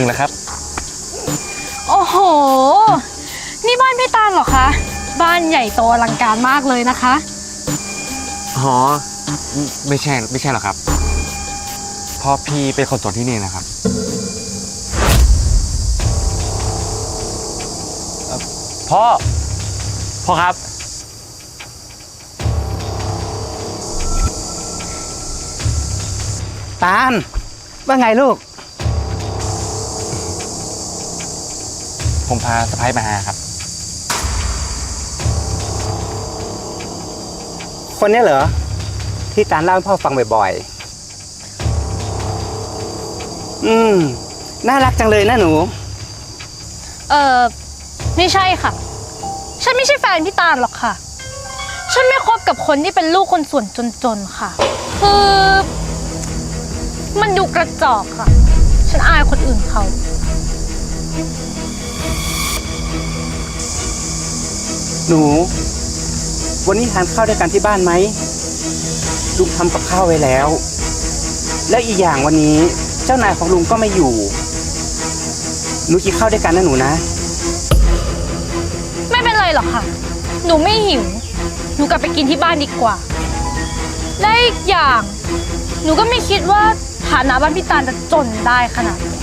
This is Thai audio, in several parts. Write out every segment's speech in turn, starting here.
ถึงแล้วครับ โอ้โห นี่บ้านพี่ตาลเหรอคะ บ้านใหญ่โตอลังการมากเลยนะคะ อ๋อ ไม่ใช่ไม่ใช่หรอกครับพ่อพี่เป็นคนสวนที่นี่นะครับเอ่อพ่อ พ่อครับ ตาลว่าไงลูก ผมพาสะพ้ายมาหาครับ คนนี้เหรอ ที่ตาลเล่าให้พ่อฟังบ่อยๆ อืม น่ารักจังเลยนะหนู เออไม่ใช่ค่ะ ฉันไม่ใช่แฟนพี่ตาลหรอกค่ะ ฉันไม่คบกับคนที่เป็นลูกคนส่วนจนๆค่ะ คือ มันดูกระจอกค่ะ ฉันอายคนอื่นเขา หนู วันนี้ทานข้าวด้วยกันที่บ้านไหมลุงทำกับข้าวไว้แล้ว และอีกอย่างวันนี้เจ้านายของลุงก็ไม่อยู่ หนูกินข้าวด้วยกันนะหนูนะ ไม่เป็นไรหรอกค่ะ หนูไม่หิว หนูกลับไปกินที่บ้านดีกว่า และอีกอย่าง หนูก็ไม่คิดว่าฐานะบ้านพี่ตาลจะจนได้ขนาดนี้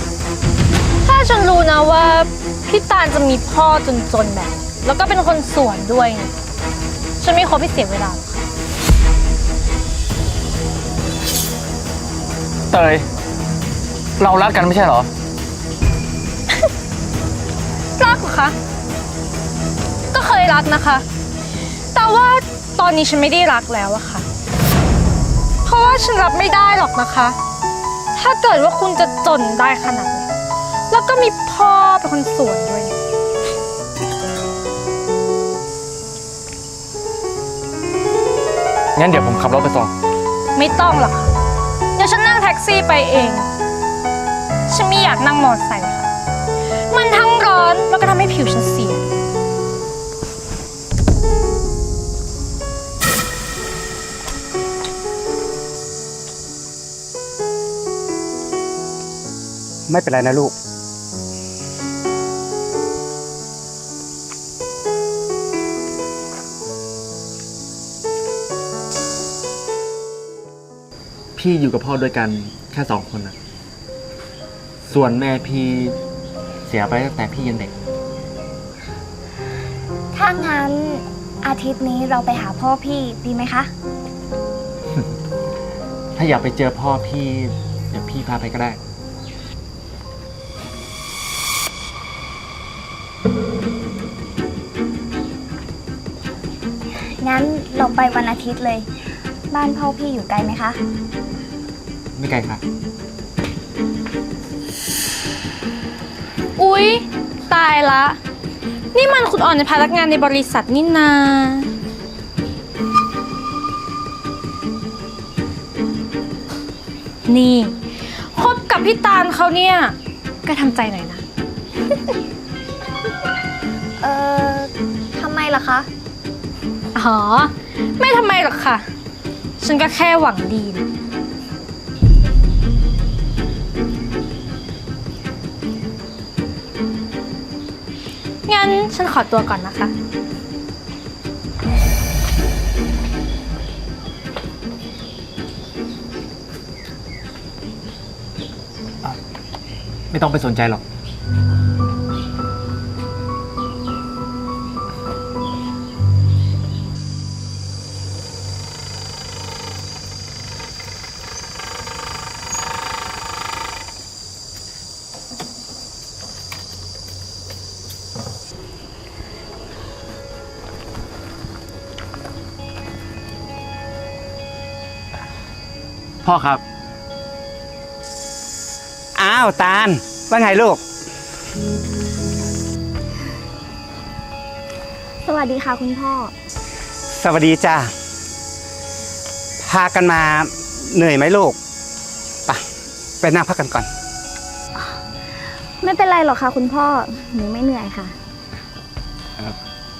ถ้าฉันรู้นะว่าพี่ตาลจะมีพ่อจนๆแบบนี้ แล้วก็เป็นคนสวนด้วยเนี่ยฉันไม่คบให้เสียเวลาหรอกค่ะเตย เรารักกันไม่ใช่เหรอ รักเหรอคะ ก็เคยรักนะคะ แต่ว่าตอนนี้ฉันไม่ได้รักแล้วอะค่ะ เพราะว่าฉันรับไม่ได้หรอกนะคะ ถ้าเกิดว่าคุณจะจนได้ขนาดนี้แล้วก็มีพ่อเป็นคนสวนด้วย งั้นเดี๋ยวผมขับรถไปส่ง ไม่ต้องหรอกค่ะเดี๋ยวฉันนั่งแท็กซี่ไปเอง ฉันไม่อยากนั่งมอเตอร์ไซค์ค่ะ มันทั้งร้อนแล้วก็ทำให้ผิวฉันเสีย ไม่เป็นไรนะลูก พี่อยู่กับพ่อด้วยกันแค่สองคนนะส่วนแม่พี่เสียไปตั้งแต่พี่ยังเด็ก ถ้างั้นอาทิตย์นี้เราไปหาพ่อพี่ดีไหมคะ ถ้าอยากไปเจอพ่อพี่ เดี๋ยวพี่พาไปก็ได้ งั้นเราไปวันอาทิตย์เลย บ้านพ่อพี่อยู่ไกลไหมคะ ไม่ไกลค่ะอุ๊ย ตายละ นี่มันคุณอ่อนในพนักงานในบริษัทนี่นา นี่คบกับพี่ตาลเขาเนี่ย ก็ทำใจหน่อยนะ เอ่อทำไมล่ะคะ อ๋อ ไม่ทำไมหรอกค่ะ ฉันก็แค่หวังดีนะงั้นฉันขอตัวก่อนนะคะ ไม่ต้องไปสนใจหรอก พ่อครับ อ้าวตาลว่าไงลูก สวัสดีค่ะคุณพ่อ สวัสดีจ้าพากันมาเหนื่อยไหมลูกไปไปนั่งพักกันก่อน ไม่เป็นไรหรอกค่ะคุณพ่อ หนูไม่เหนื่อยค่ะ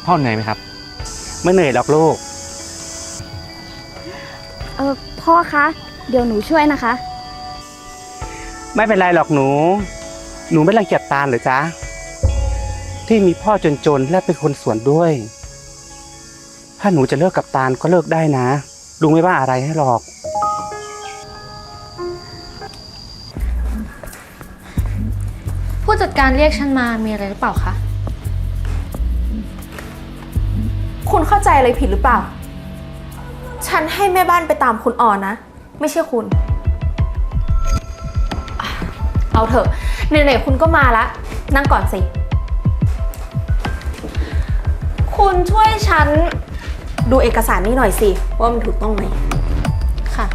พ่อเหนื่อยไหมครับ ไม่เหนื่อยหรอกลูก เออพ่อคะ เดี๋ยวหนูช่วยนะคะ ไม่เป็นไรหรอกหนู หนูไม่รังเกียจตาลเหรือจ๊ะ ที่มีพ่อจนๆ และเป็นคนสวนด้วย ถ้าหนูจะเลิกกับตาลก็เลิกได้นะ ลุงไม่ว่าอะไรให้หรอก ผู้จัดการเรียกฉันมามีอะไรหรือเปล่าคะ คุณเข้าใจอะไรผิดหรือเปล่า ฉันให้แม่บ้านไปตามคุณอ่อนนะ ไม่ใช่คุณ เอาเถอะไหนๆคุณก็มาละ นั่งก่อนสิ คุณช่วยฉันดูเอกสารนี้หน่อยสิ ว่ามันถูกต้องไหม ค่ะ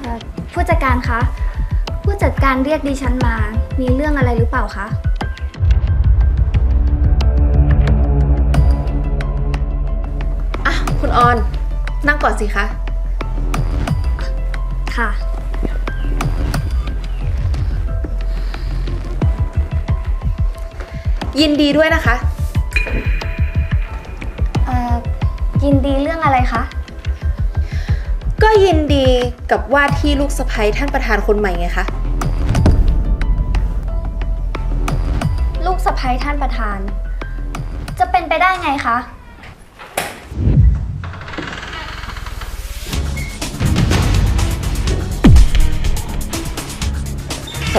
เอ่อผู้จัดการคะ ผู้จัดการเรียกดิฉันมา มีเรื่องอะไรหรือเปล่าคะ คุณออนนั่งก่อนสิคะ ค่ะ ยินดีด้วยนะคะ เอ่อ ยินดีเรื่องอะไรคะ ก็ยินดีกับว่าที่ลูกสะใภ้ท่านประธานคนใหม่ไงคะ ลูกสะใภ้ท่านประธาน จะเป็นไปได้ไงคะ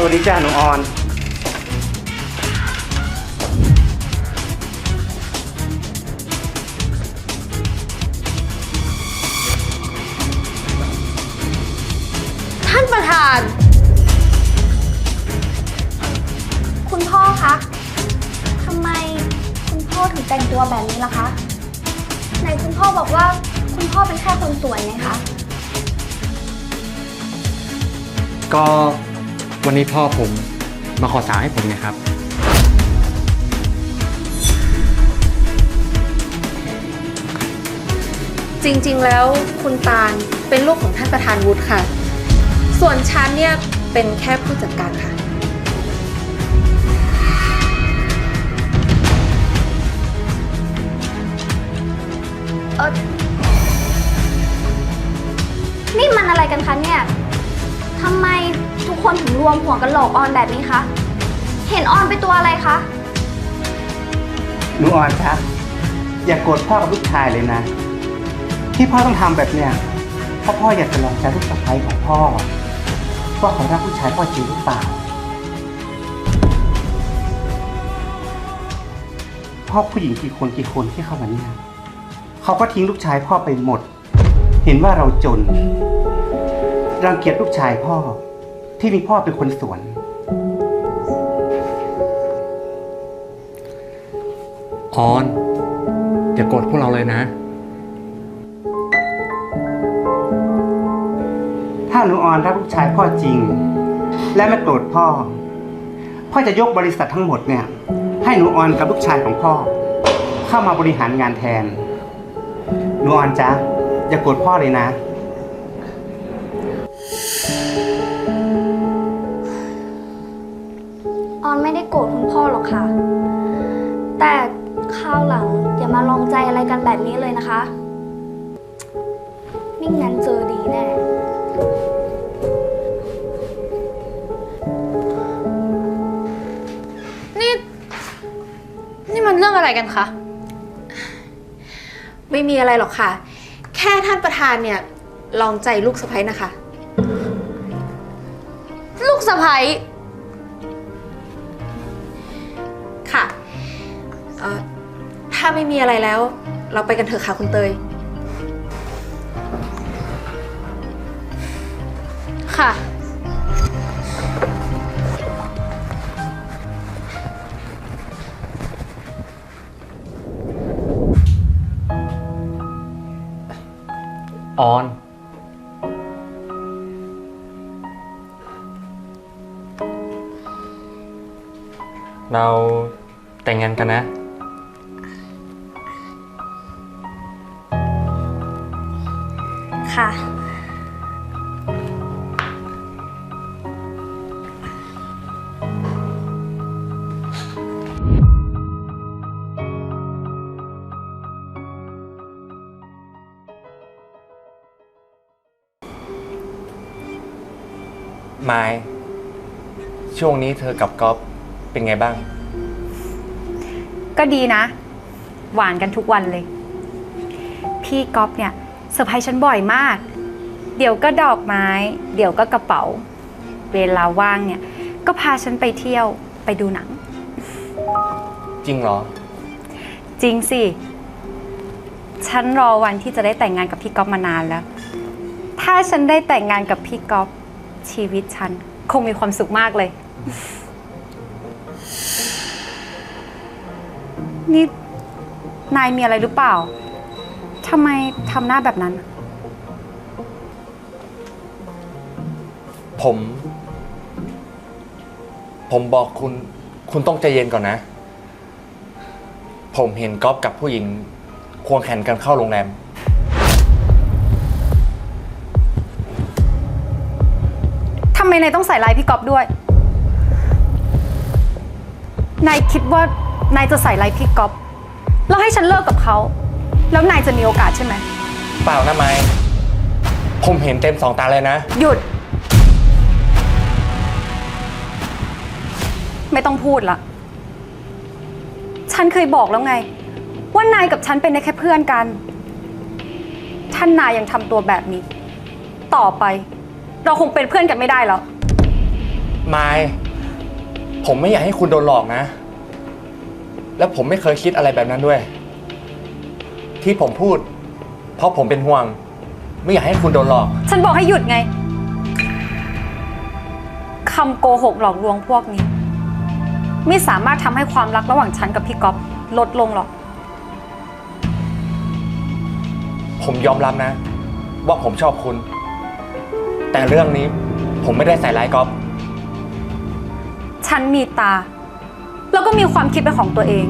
วัสดีจ้าหนูออนท่านประธาน คุณพ่อคะทำไมคุณพ่อถึงแต่งตัวแบบนี้ล่ะคะไหนคุณพ่อบอกว่าคุณพ่อเป็นแค่คนสวยไงคะ ก็ วันนี้พ่อผมมาขอสาวให้ผมเนะครับ จริงๆ แล้วคุณตาลเป็นลูกของท่านประธานวุฒิค่ะ ส่วนฉันเนี่ยเป็นแค่ผู้จัดการค่ะ เออนี่มันอะไรกันคะเนี่ย ทำไมทุกคนถึงรวมหัวกันหลอกออนแบบนี้คะ เห็นออนเป็นตัวอะไรคะ หนูออนจ๊ะอย่ากโกรธพ่อกับลูกชายเลยนะ ที่พ่อต้องทำแบบเนี้ยเพราะพ่ออยากจะลองใจลูกสะใภ้ของพ่อว่าเขารักผู้ชายพ่อจริงหรือเปล่าพ่อผู้หญิงกี่คนกี่คนที่เข้ามาเนี่ยเขาก็ทิ้งลูกชายพ่อไปหมด เห็นว่าเราจน รังเกียจลูกชายพ่อ ที่มีพ่อเป็นคนสวน ออนอย่าโกรธพวกเราเลยนะ ถ้าหนูออนรักลูกชายพ่อจริง และไม่โกรธพ่อ พ่อจะยกบริษัททั้งหมดเนี่ย ให้หนูออนกับลูกชายของพ่อ เข้ามาบริหารงานแทน หนูออนจ๊ะอย่าโกรธพ่อเลยนะ กันคะ ไม่มีอะไรหรอกค่ะ แค่ท่านประธานเนี่ย ลองใจลูกสะใภ้นะคะ ลูกสะใภ้ค่ะเอ่อถ้าไม่มีอะไรแล้ว เราไปกันเถอะค่ะคุณเตย ค่ะ ออน เราแต่งงานกันนะค่ะ ไม้ช่วงนี้เธอกับก๊อฟเป็นไงบ้าง ก็ดีนะ หวานกันทุกวันเลย พี่ก๊อฟเนี่ยเซอร์ไพรส์ฉันบ่อยมาก เดี๋ยวก็ดอกไม้ เดี๋ยวก็กระเป๋า เวลาว่างเนี่ย ก็พาฉันไปเที่ยวไปดูหนัง จริงเหรอ จริงสิ ฉันรอวันที่จะได้แต่งงานกับพี่ก๊อฟมานานแล้ว ถ้าฉันได้แต่งงานกับพี่ก๊อฟ ชีวิตฉันคงมีความสุขมากเลย นี่นายมีอะไรหรือเปล่าทำไมทำหน้าแบบนั้น ผม ผมบอกคุณ คุณต้องใจเย็นก่อนนะ ผมเห็นก๊อฟกับผู้หญิงควงแขนกันเข้าโรงแรม มนายต้องใส่ลายพี่ก๊อฟด้วย นายคิดว่านายจะใส่ลายพี่ก๊อฟแล้วให้ฉันเลิกกับเขา แล้วนายจะมีโอกาสใช่ไหม เปล่านะไม้ผมเห็นเต็มสองตาเลยนะ หยุด ไม่ต้องพูดละ ฉันเคยบอกแล้วไง ว่านายกับฉันเป็นได้แค่เพื่อนกัน ท่านนายยังทำตัวแบบนี้ ต่อไป เราคงเป็นเพื่อนกันไม่ได้แล้วไม้ผมไม่อยากให้คุณโดนหลอกนะ แล้วผมไม่เคยคิดอะไรแบบนั้นด้วย ที่ผมพูด เพราะผมเป็นห่วง ไม่อยากให้คุณโดนหลอก ฉันบอกให้หยุดไง คำโกหกหลอกลวงพวกนี้ ไม่สามารถทำให้ความรักระหว่างฉันกับพี่ก๊อฟลดลงหรอก ผมยอมรับนะ ว่าผมชอบคุณ แต่เรื่องนี้ผมไม่ได้ใส่ร้ายก๊อฟฉันมีตา แล้วก็มีความคิดเป็นของตัวเอง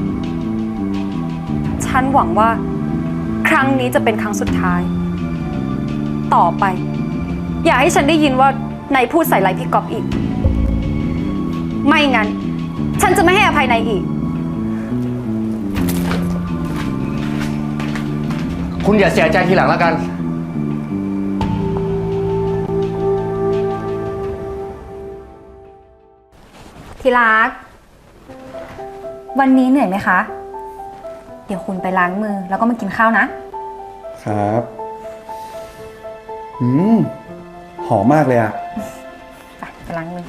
ฉันหวังว่า ครั้งนี้จะเป็นครั้งสุดท้าย ต่อไป อย่าให้ฉันได้ยินว่านายพูดใส่ร้ายพี่ก๊อฟอีก ไม่งั้น ฉันจะไม่ให้อภัยนายอีก คุณอย่าเสียใจทีหลังแล้วกัน ทีรัก วันนี้เหนื่อยไหมคะ เดี๋ยวคุณไปล้างมือแล้วก็มากินข้าวนะ ครับอืมหอมมากเลยอะ ไปไปล้างมือ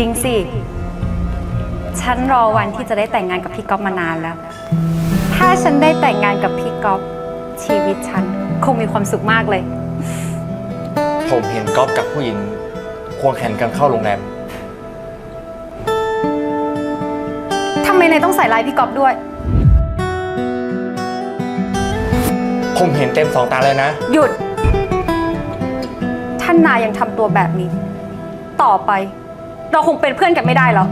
ริงสิ ฉันรอวันที่จะได้แต่งงานกับพี่ก๊อฟมานานแล้ว ถ้าฉันได้แต่งงานกับพี่ก๊อฟชีวิตฉันคงมีความสุขมากเลย ผมเห็นก๊อฟกับผู้หญิงควงแขนกันเข้าโรงแรม ทำไมนายต้องใส่ลายพี่ก๊อฟด้วย ผมเห็นเต็มสองตาเลยนะ หยุด ท่านนายยังทำตัวแบบนี้ ต่อไป เราคงเป็นเพื่อนกันไม่ได้แล้ว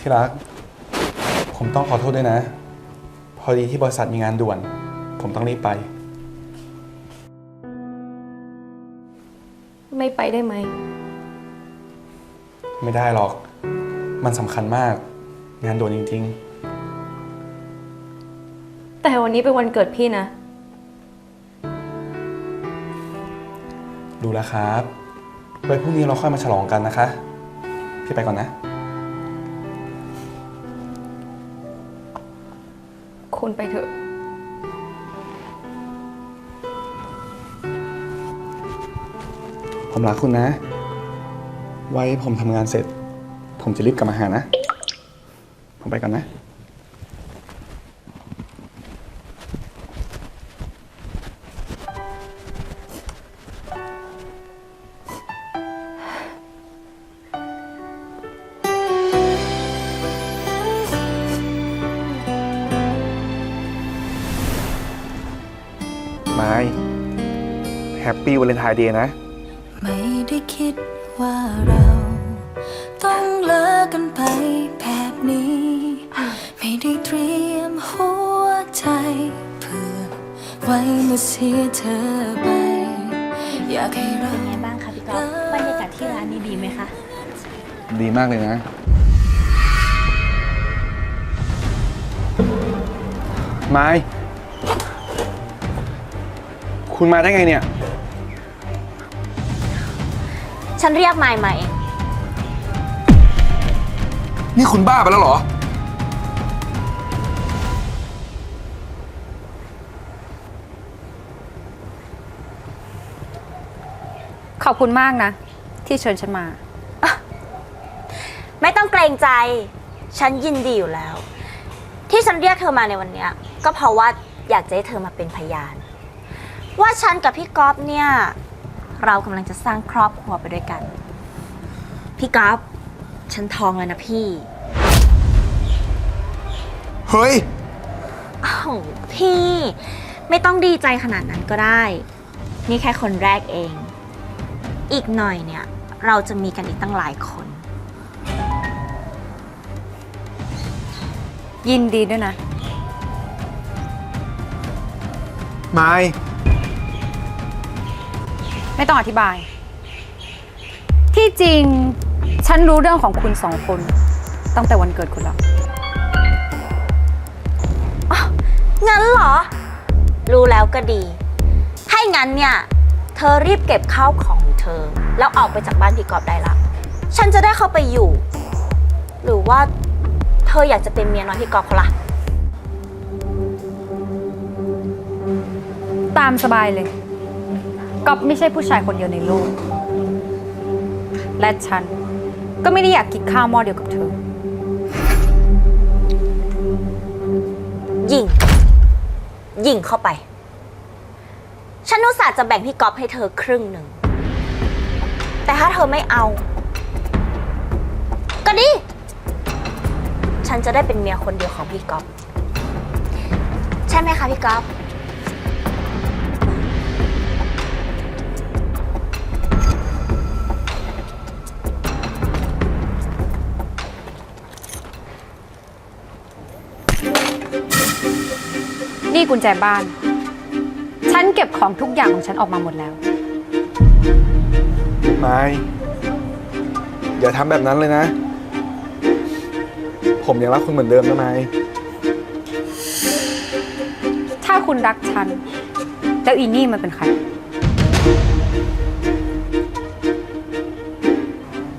ที่รัก ผมต้องขอโทษด้วยนะ พอดีที่บริษัทมีงานด่วน ผมต้องรีบไป ไม่ไปได้ไหม ไม่ได้หรอก มันสำคัญมาก งานด่วนจริง แต่วันนี้เป็นวันเกิดพี่นะ ๆ ดูแลวครับ ไว้พรุ่งนี้เราค่อยมาฉลองกันนะคะ พี่ไปก่อนนะ คุณไปเถอะ ผมรักคุณนะ ไว้ผมทำงานเสร็จ ผมจะรีบกลับมาหานะ ผมไปก่อนนะ ไม่แฮปปี้วันเลนไทน์เดย์นะ แบบนี้ ไม่ได้เตรียมหัวใจ เพื่อไว้เมื่อเสียเธอไป อยากให้เรา เป็นไงบ้างคะพี่ก๊อฟบรรยากาศที่ร้านนี้ดีไหมคะ ดีมากเลยนะ ไม้ คุณมาได้ไงเนี่ย ฉันเรียกมายมาเอง นี่คุณบ้าไปแล้วเหรอ ขอบคุณมากนะ ที่เชิญฉันมา ไม่ต้องเกรงใจ ฉันยินดีอยู่แล้ว ที่ฉันเรียกเธอมาในวันเนี้ยก็เพราะว่าอยากจะให้เธอมาเป็นพยาน ว่าฉันกับพี่ก๊อฟเนี่ย เรากำลังจะสร้างครอบครัวไปด้วยกัน พี่ก๊อฟ ฉันท้องแล้วนะพี่ เฮ้ย อ้าวพี่ ไม่ต้องดีใจขนาดนั้นก็ได้ นี่แค่คนแรกเอง อีกหน่อยเนี่ย เราจะมีกันอีกตั้งหลายคน ยินดีด้วยนะ ไม้ไม่ต้องอธิบาย ที่จริง ฉันรู้เรื่องของคุณสองคน ตั้งแต่วันเกิดคุณแล้วงั้นเหรอ รู้แล้วก็ดี ให้งั้นเนี่ย เธอรีบเก็บข้าวของของเธอ แล้วออกไปจากบ้านพี่กอบได้ละ ฉันจะได้เข้าไปอยู่ หรือว่าเธออยากจะเป็นเมียน้อยพี่กอบเขาล่ะตามสบายเลยก๊อฟไม่ใช่ผู้ชายคนเดียวในโลก และฉัน ก็ไม่ได้อยากกินข้าวหม้อเดียวกับเธอ ยิง ยิงเข้าไป ฉันอุตส่าห์จะแบ่งพี่ก๊อฟให้เธอครึ่งหนึ่ง แต่ถ้าเธอไม่เอา ก็ดี ฉันจะได้เป็นเมียคนเดียวของพี่ก๊อฟใช่ไหมคะพี่ก๊อฟ นี่กุญแจบ้าน ฉันเก็บของทุกอย่างของฉันออกมาหมดแล้ว ไม้อย่าทำแบบนั้นเลยนะ ผมยังรักคุณเหมือนเดิมนะไม้ถ้าคุณรักฉัน แล้วอีนี่มันเป็นใคร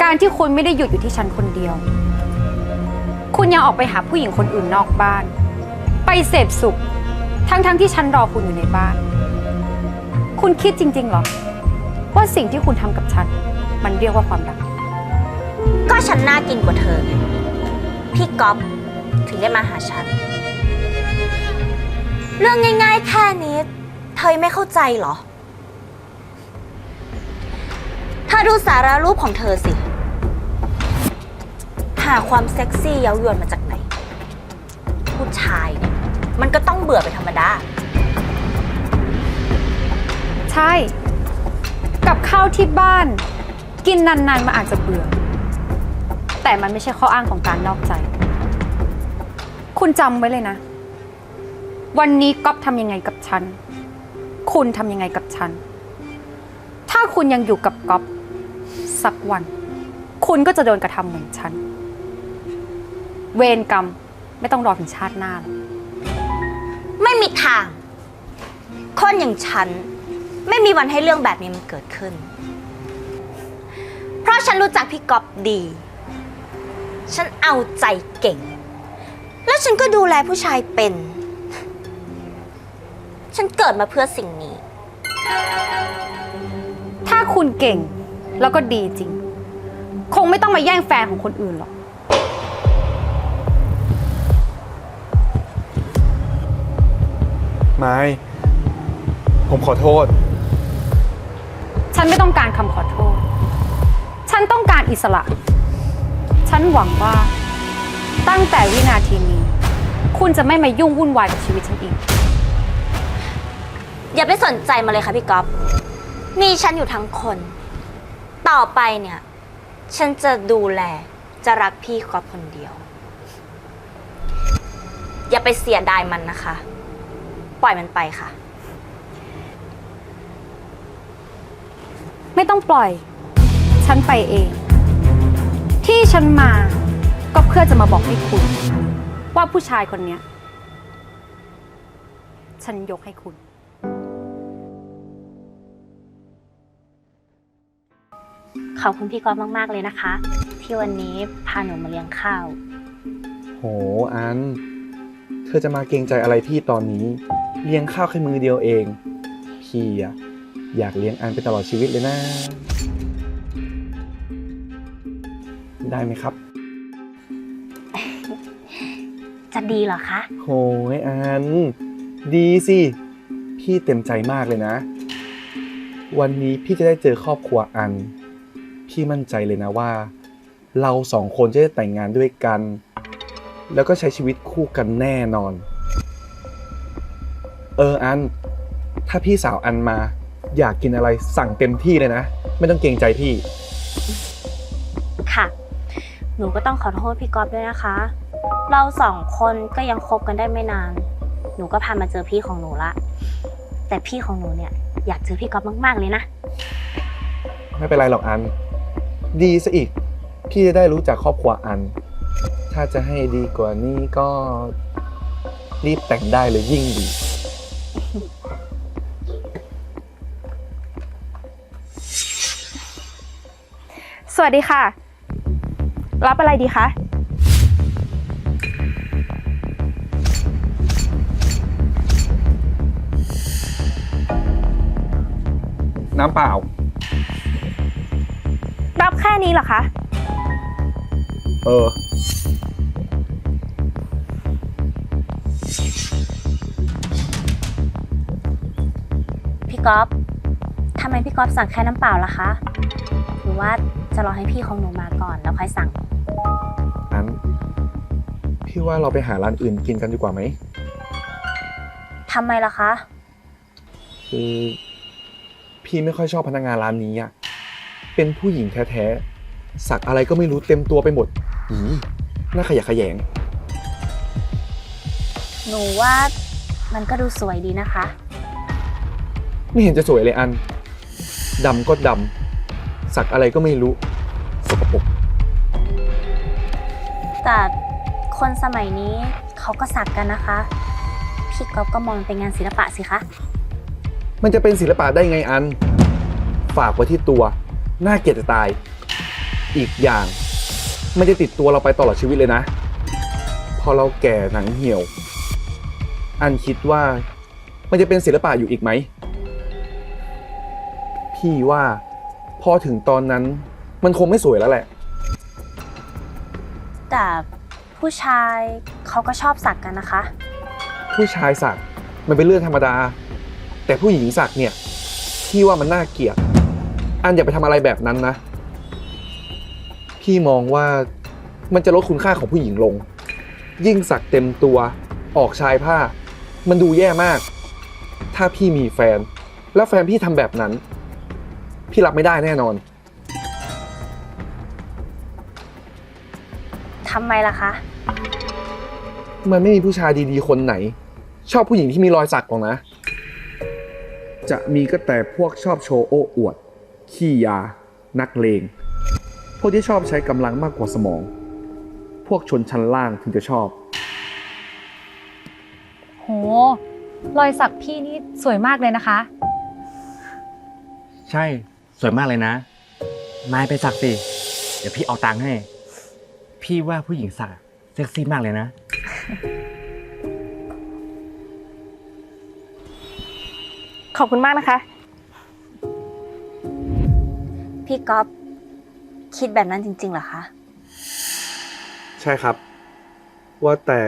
การที่คุณไม่ได้หยุดอยู่ที่ฉันคนเดียว คุณยังออกไปหาผู้หญิงคนอื่นนอกบ้าน ไปเสพสุข ทั้งๆทที่ฉันรอคุณอยู่ในบ้าน คุณคิดจริงๆเหรอ ว่าสิ่งที่คุณทำกับฉัน มันเรียกว่าความรัก ก็ฉันน่ากินกว่าเธอไงพี่ก๊อฟถึงได้มาหาฉัน เรื่องง่ายๆแค่นี้ เธอไม่เข้าใจเหรอเธอดูสารารูปของเธอสิ หาความเซ็กซี่เย้ายวนมาจากไหน ผู้ชายเนี่ย มันก็ต้องเบื่อเป็นธรรมดา ใช่ กับข้าวที่บ้าน กินนานๆมาอาจจะเบื่อ แต่มันไม่ใช่ข้ออ้างของการนอกใจ คุณจำไว้เลยนะ วันนี้ก๊อฟทำยังไงกับฉัน คุณทำยังไงกับฉัน ถ้าคุณยังอยู่กับก๊อฟสักวัน คุณก็จะโดนกระทำเหมือนฉัน เวรกรรมไม่ต้องรอถึงชาติหน้าหรอก ไม่มีทาง คนอย่างฉัน ไม่มีวันให้เรื่องแบบนี้มันเกิดขึ้น เพราะฉันรู้จักพี่ก๊อฟดี ฉันเอาใจเก่ง แล้วฉันก็ดูแลผู้ชายเป็น ฉันเกิดมาเพื่อสิ่งนี้ ถ้าคุณเก่งแล้วก็ดีจริง คงไม่ต้องมาแย่งแฟนของคนอื่นหรอก ไม้ ผมขอโทษ ฉันไม่ต้องการคำขอโทษ ฉันต้องการอิสระ ฉันหวังว่า ตั้งแต่วินาทีนี้ คุณจะไม่มายุ่งวุ่นวายกับชีวิตฉันอีก อย่าไปสนใจมาเลยค่ะพี่ก๊อฟมีฉันอยู่ทั้งคน ต่อไปเนี่ย ฉันจะดูแล จะรักพี่กอบคนเดียว อย่าไปเสียดายมันนะคะ ปล่อยมันไปค่ะ ไม่ต้องปล่อย ฉันไปเอง ที่ฉันมาก็เพื่อจะมาบอกให้คุณ ว่าผู้ชายคนเนี้ย ฉันยกให้คุณ ขอบคุณพี่กอบมาก ๆ เลยนะคะ ที่วันนี้พาหนูมาเลี้ยงข้าว โห อัน เธอจะมาเกรงใจอะไรพี่ตอนนี้ เลี้ยงข้าวแค่มือเดียวเอง พี่อะอยากเลี้ยงอันไปตลอดชีวิตเลยนะ ได้ไหมครับ จะดีเหรอคะ โหยอัน ดีสิ พี่เต็มใจมากเลยนะ วันนี้พี่จะได้เจอครอบครัวอัน พี่มั่นใจเลยนะว่า เราสองคนจะได้แต่งงานด้วยกัน แล้วก็ใช้ชีวิตคู่กันแน่นอน เอออัน ถ้าพี่สาวอันมา อยากกินอะไรสั่งเต็มที่เลยนะ ไม่ต้องเกรงใจพี่ ค่ะ หนูก็ต้องขอโทษพี่กอบด้วยนะคะ เราสองคนก็ยังคบกันได้ไม่นาน หนูก็พามาเจอพี่ของหนูละ แต่พี่ของหนูเนี่ยอยากเจอพี่กอบมากๆเลยนะ ไม่เป็นไรหรอกอัน ดีซะอีก พี่จะได้รู้จักครอบครัวอัน ถ้าจะให้ดีกว่านี้ก็รีบแต่งได้เลยยิ่งดี สวัสดีค่ะ รับอะไรดีคะ น้ำเปล่า รับแค่นี้เหรอคะ เออ พี่กอบทำไมพี่กอบสั่งแค่น้ำเปล่าล่ะคะ หรือว่าจะรอให้พี่ของหนูมาก่อนแล้วค่อยสั่งอันพี่ว่าเราไปหาร้านอื่นกินกันดีกว่าไหม ทำไมล่ะคะ คือพี่ไม่ค่อยชอบพนักงานร้านนี้อะเป็นผู้หญิงแท้ๆ สักอะไรก็ไม่รู้เต็มตัวไปหมดหีน่าขยะแขยง หนูว่ามันก็ดูสวยดีนะคะ ไม่เห็นจะสวยเลยอันดำก็ดำสักอะไรก็ไม่รู้ สกปรกแต่คนสมัยนี้เขาก็สักกันนะคะ พี่กอบก็มองเป็นงานศิลปะสิคะ มันจะเป็นศิลปะได้ไงอัน ฝากไว้ที่ตัว น่าเกลียดจะตาย อีกอย่าง มันจะติดตัวเราไปตลอดชีวิตเลยนะ พอเราแก่หนังเหี่ยว อันคิดว่ามันจะเป็นศิลปะอยู่อีกไหม พี่ว่า พอถึงตอนนั้นมันคงไม่สวยแล้วแหละ แต่ผู้ชายเขาก็ชอบสักกันนะคะ ผู้ชายสักมันเป็นเรื่องธรรมดา แต่ผู้หญิงสักเนี่ยพี่ว่ามันน่าเกลียด อันอย่าไปทำอะไรแบบนั้นนะ พี่มองว่ามันจะลดคุณค่าของผู้หญิงลง ยิ่งสักเต็มตัวออกชายผ้า มันดูแย่มาก ถ้าพี่มีแฟน แล้วแฟนพี่ทำแบบนั้น พี่รับไม่ได้แน่นอน ทำไมล่ะคะ มันไม่มีผู้ชายดีๆคนไหน ชอบผู้หญิงที่มีรอยสักหรอกนะ จะมีก็แต่พวกชอบโชว์โอ้อวด ขี้ยา นักเลง พวกที่ชอบใช้กำลังมากกว่าสมอง พวกชนชั้นล่างถึงจะชอบ โห รอยสักพี่นี่สวยมากเลยนะคะ ใช่ สวยมากเลยนะ นายไปสักสิ เดี๋ยวพี่เอาตังค์ให้ พี่ว่าผู้หญิงสักเซ็กซี่มากเลยนะ ขอบคุณมากนะคะ พี่ก๊อฟคิดแบบนั้นจริงๆเหรอคะ ใช่ครับ ว่าแต่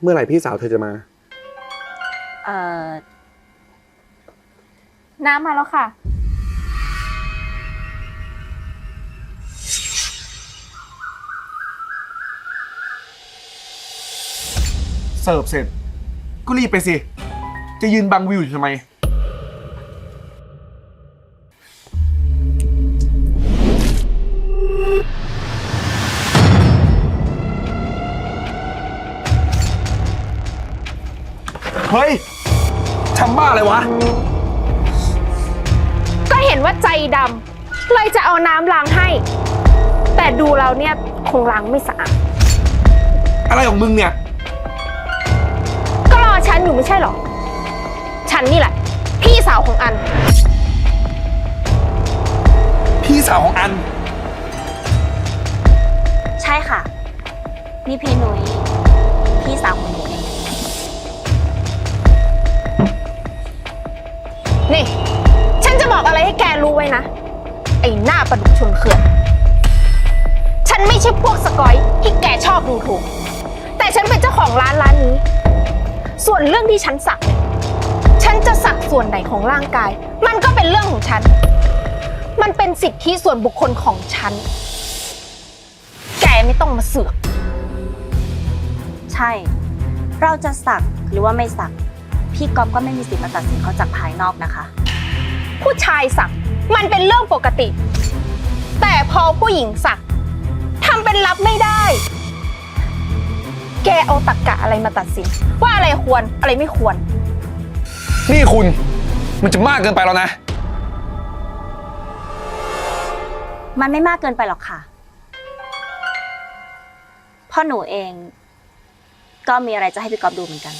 เมื่อไหร่พี่สาวเธอจะมา เอ่อ น้ำมาแล้วค่ะ เสิร์ฟเสร็จ ก็รีบไปสิ จะยืนบังวิวอยู่ทำไม เฮ้ยทำบ้าอะไรวะ ก็เห็นว่าใจดำเลยจะเอาน้ำล้างให้ แต่ดูเราเนี่ยคงล้างไม่สะอาด อะไรของมึงเนี่ย ฉันอยู่ไม่ใช่เหรอ ฉันนี่แหละ พี่สาวของอัน พี่สาวของอัน ใช่ค่ะ นี่พี่นุ้ยพี่สาวของหนูเองนี่ ฉันจะบอกอะไรให้แกรู้ไว้นะ ไอ้หน้าประดุกชนเขื่อนฉันไม่ใช่พวกสกอยที่แกชอบดูถูก แต่ฉันเป็นเจ้าของร้านร้านนี้ ส่วนเรื่องที่ฉันสักเนี่ยฉันจะสักส่วนไหนของร่างกาย มันก็เป็นเรื่องของฉัน มันเป็นสิทธิส่วนบุคคลของฉัน แกไม่ต้องมาเสือก ใช่ เราจะสักหรือว่าไม่สัก พี่ก๊อฟก็ไม่มีสิทธิ์มาตัดสินเขาจากภายนอกนะคะ ผู้ชายสักมันเป็นเรื่องปกติ แต่พอผู้หญิงสักทำเป็นรับไม่ได้ แกเอาตักกะอะไรมาตัดสิน ว่าอะไรควรอะไรไม่ควร นี่คุณมันจะมากเกินไปแล้วนะ มันไม่มากเกินไปหรอกค่ะเพ่อหนูเอง ก็มีอะไรจะให้พี่ก๊อฟดูเหมือนกัน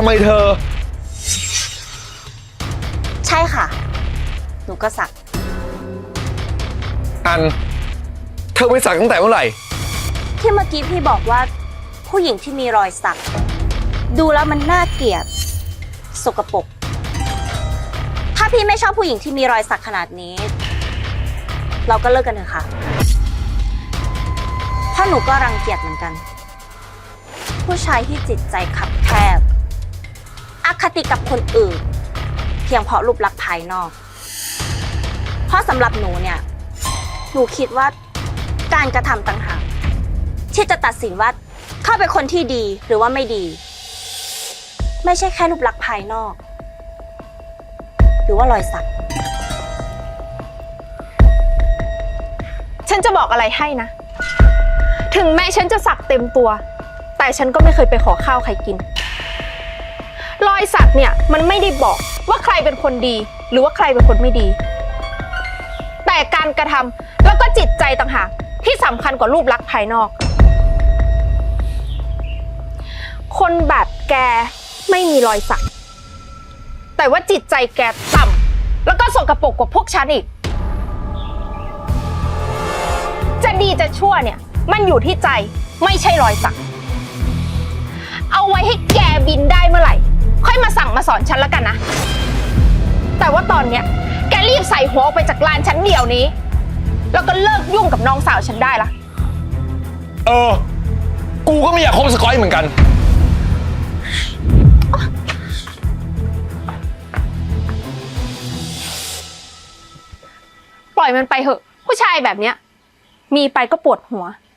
ำไมเธอ ใช่ค่ะ หนูก็สัก อัน เธอไปสักตั้งแต่เมื่อไหร่ ที่เมื่อกี้พี่บอกว่า ผู้หญิงที่มีรอยสัก ดูแล้วมันน่าเกลียด สกปรกถ้าพี่ไม่ชอบผู้หญิงที่มีรอยสักขนาดนี้ เราก็เลิกกันเถอะค่ะเพราะหนูก็รังเกียจเหมือนกัน ผู้ชายที่จิตใจขับแคบ อคติกับคนอื่น เพียงเพราะรูปลักษณ์ภายนอก เพราะสำหรับหนูเนี่ย หนูคิดว่าการกระทำต่างหากที่จะตัดสินว่าเข้าเป็นคนที่ดีหรือว่าไม่ดี ไม่ใช่แค่รูปลักษณ์ภายนอก หรือว่ารอยสัก ฉันจะบอกอะไรให้นะ ถึงแม้ฉันจะสักเต็มตัว แต่ฉันก็ไม่เคยไปขอข้าวใครกิน รอยสักเนี่ยมันไม่ได้บอกว่าใครเป็นคนดี หรือว่าใครเป็นคนไม่ดี แต่การกระทำแล้วก็จิตใจต่างหากที่สำคัญกว่ารูปลักษณ์ภายนอก คนแบบแกไม่มีรอยสัก แต่ว่าจิตใจแกต่ำแล้วก็สกปรกกว่าพวกฉันอีก จะดีจะชั่วเนี่ย มันอยู่ที่ใจไม่ใช่รอยสัก เอาไว้ให้แกบินได้เมื่อไหร่ ค่อยมาสั่งมาสอนฉันแล้วกันนะ แต่ว่าตอนเนี้ย แกรีบใส่หัวออกไปจากลานฉันเดี๋ยวนี้ แล้วก็เลิกยุ่งกับน้องสาวฉันได้ละ เออ กูก็ไม่อยากคบสกอยเหมือนกัน ปล่อยมันไปเหอะ ผู้ชายแบบเนี้ย มีไปก็ปวดหัว